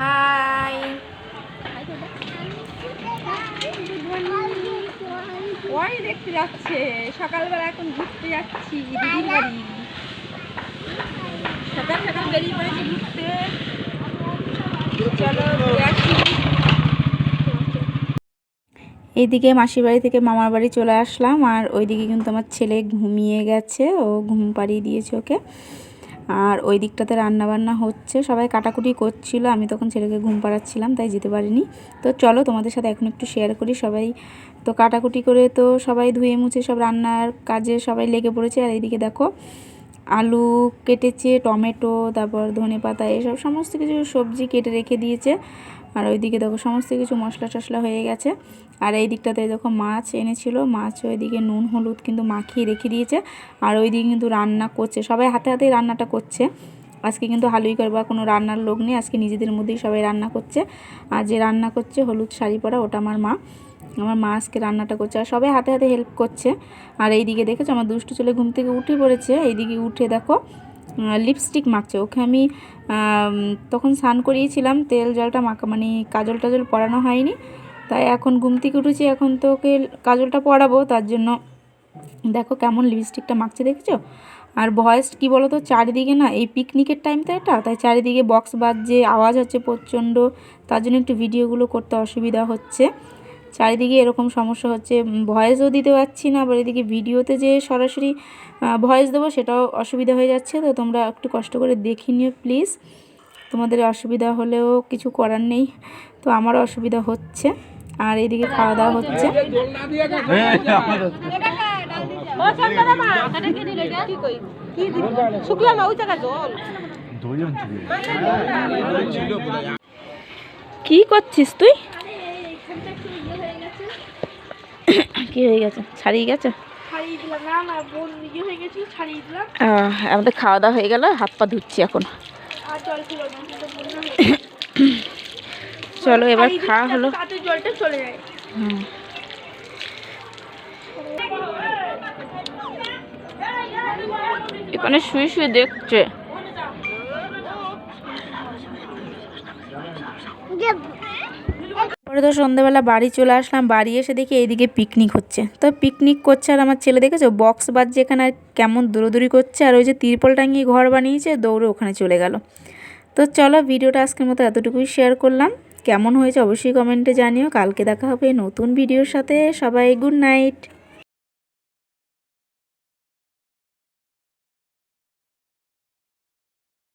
High ওই দেখতে যাচ্ছে সকালবেলা এখন ঘুরতে যাচ্ছি, দিদির বাড়ি। সকাল সকাল বেরিয়ে পড়েছি ঘুরতে। চলো আসি। এইদিকে মাসির বাড়ি থেকে মামার বাড়ি চলে আসলাম, আর ওইদিকে কিন্তু আমার ছেলে ঘুমিয়ে গেছে, ও ঘুম পাড়িয়ে দিয়েছে ওকে। আর ওই দিকটাতে রান্না বান্না হচ্ছে। সবাই কাটাকুটি করছিল, আমি তখন ছেলেকে ঘুম পাড়াচ্ছিলাম, তাই যেতে পারিনি। তো চলো তোমাদের সাথে এখন একটু শেয়ার করি, সবাই তো কাটাকুটি করে তো সবাই ধুয়ে মুছে সব রান্নার কাজে সবাই লেগে পড়েছে। আর এইদিকে দেখো, আলু কেটেছে, টমেটো, তারপর ধনে পাতা এসব সমস্ত কিছু সবজি কেটে রেখে দিয়েছে। আর ওইদিকে দেখো সমস্ত কিছু মশলা টশলা হয়ে গেছে। আর এই দিকটাতে দেখো মাছ এনেছিল, মাছ ওইদিকে নুন, হলুদ কিন্তু মাখিয়ে রেখে দিয়েছে। আর ওইদিকে কিন্তু রান্না করছে, সবাই হাতে হাতেই রান্নাটা করছে। আজকে কিন্তু হালুই করবা কোনো রান্নার লোক নেই, আজকে নিজেদের মধ্যেই সবাই রান্না করছে। আর যে রান্না করছে হলুদ শাড়ি পরা, ওটা আমার মা। আমার মা আজকে রান্নাটা করছে, আর সবাই হাতে হাতে হেল্প করছে। আর এইদিকে দেখেছ, আমার দুষ্টু ছেলে ঘুম থেকে উঠে পড়েছে। এইদিকে উঠে দেখো লিপস্টিক মাখছে। ওকে আমি তখন স্নান করিয়েছিলাম, তেল জলটা মাখা মানে কাজল টাজল পরানো হয়নি। তাই এখন ঘুম থেকে উঠেছি, এখন তো ওকে কাজলটা পরাবো, তার জন্য দেখো কেমন লিপস্টিকটা মাখছে, দেখেছ? আর ভয়েস কি বলো তো চারিদিকে না, এই পিকনিকের টাইম তো এটা, তাই চারিদিকে বক্স বাজছে, আওয়াজ হচ্ছে প্রচণ্ড, তার জন্য একটু ভিডিওগুলো করতে অসুবিধা হচ্ছে। চারিদিকে এরকম সমস্যা হচ্ছে। ভয়েসও দিতে পারছি না আবার এদিকে ভিডিওতে যে সরাসরি ভয়েস দেবো সেটাও অসুবিধা হয়ে যাচ্ছে। তো তোমরা একটু কষ্ট করে দেখে নিও প্লিজ তোমাদের অসুবিধা হলেও কিছু করার নেই। তো আমারও অসুবিধা হচ্ছে। আর এদিকে খাওয়া দাওয়া হচ্ছে। জল কি করছিস তুই? কি হয়ে গেছে? ছাড়িয়ে গেছে? ছাড়িয়ে দিলাম। না না বোন নিজে হয়ে গেছিল ছাড়িয়ে দিলাম। আহ, আমাদের খাওয়া দাওয়া হয়ে গেল হাত পা ধুচ্ছি এখন। চলো এবার খাওয়া হলো। জলটা চলে যায়। হুম। এখানে শুয়ে শুয়ে দেখছে। পরে তো সন্ধ্যেবেলা বাড়ি চলে আসলাম, বাড়ি এসে দেখি এইদিকে পিকনিক হচ্ছে। তো পিকনিক করছে আর আমার ছেলে দেখেছ? বক্স বাজ যেখানে আর কেমন দৌড়দৌড়ি করছে আর ওই যে তিরপল টাঙিয়ে ঘর বানিয়েছে, দৌড়ে ওখানে চলে গেল। তো চলো ভিডিওটা আজকের মতো এতটুকুই শেয়ার করলাম। কেমন হয়েছে অবশ্যই কমেন্টে জানিও। কালকে দেখা হবে নতুন ভিডিওর সাথে। সবাই গুড নাইট